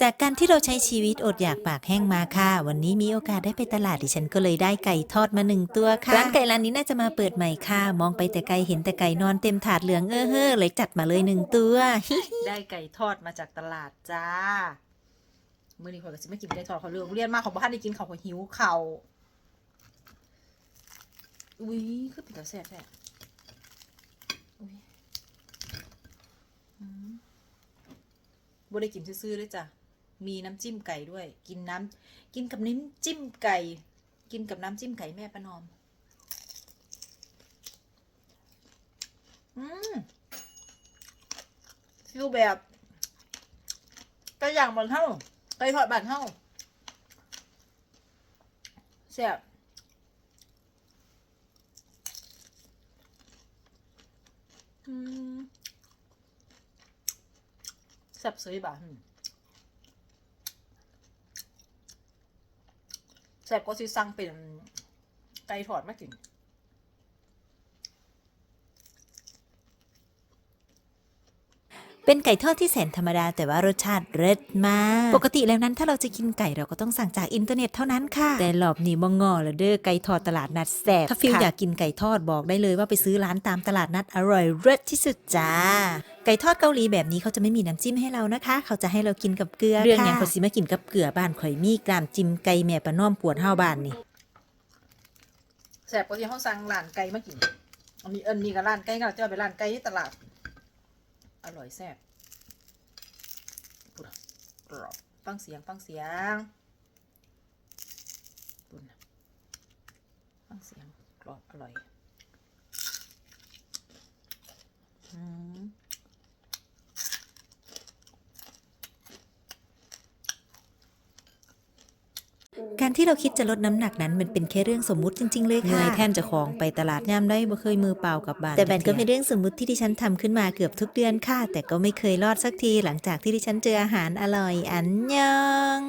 จากการที่เราใช้ชีวิตอดอยากปากแห้งมาค่ะ วันนี้มีโอกาสได้ไปตลาดดิฉันก็เลยได้ไก่ทอดมาหนึ่งตัวค่ะ ร้านไก่ร้านนี้น่าจะมาเปิดใหม่ค่ะ มองไปแต่ไกลเห็นแต่ไก่นอนเต็มถาดเหลืองเออเฮ้อเลยจัดมาเลยหนึ่งตัว ได้ไก่ทอดมาจากตลาดจ้า มื่อนี้ขอยก็สิไม่กินไก่ทอดเขาเรื่องเรียนมากของบ้านได้กินเขาขอหิวเข่าอุ้ยคือเป็นตาแซ่บแท้บ่ได้กินซื่อๆเลยจ้ะ มีน้ำจิ้มไก่ด้วย กินน้ำกินกับน้ำจิ้มไก่ กินกับน้ำจิ้มไก่แม่ประนอม อืมฟิลแบบไก่ย่างบานเท่าไก่ทอดบานเท่าแซ่บอืมแซ่บสวยบ่ะอืม แซ่บก็สิสั่งเป็นไก่ทอดมากิน เป็นไก่ทอดที่แสนธรรมดา แต่ว่ารสชาติเลิศมาก ปกติแล้วนั้นถ้าเราจะกินไก่เราก็ต้องสั่งจากอินเทอร์เน็ตเท่านั้นค่ะ แต่หลอบนี่มองอแล้วเด้อไก่ทอดตลาดนัดแสบถ้าฟิลอยากกินไก่ทอดบอกได้เลยว่าไปซื้อร้านตามตลาดนัดอร่อยเลิศที่สุดจ้าไก่ทอดเกาหลีแบบนี้เขาจะไม่มีน้ำจิ้มให้เรานะคะ เขาจะให้เรากินกับเกลือเรื่องอย่างเขาสิมากินกับเกลือบ้านข่อยมีกรามจิ้มไก่แม่ปะน้อมปวดเฮาบ้านนี่แสบกว่าที่เขาสั่งร้านไก่มากินอันนี้เอินนี่กับร้านไก่ก็จะเอาไปร้านไก่ที่ตลาด อร่อยแซ่บพูดอะกรอบฟังเสียงฟังเสียงปุ่นะฟังเสียงกรอบอร่อยอืม การที่เราคิดจะลดน้ำหนักนั้นมันเป็นแค่เรื่องสมมุติจริง ๆ เลยค่ะเงยแท่นจะของไปตลาดย่ามได้บ่เคยมือเปล่ากลับบ้านแต่แบนก็เป็นเรื่องสมมุติที่ดิฉันทำขึ้นมาเกือบทุกเดือนค่ะ แต่ก็ไม่เคยรอดสักทีหลังจากที่ดิฉันเจออาหารอร่อยอันยอง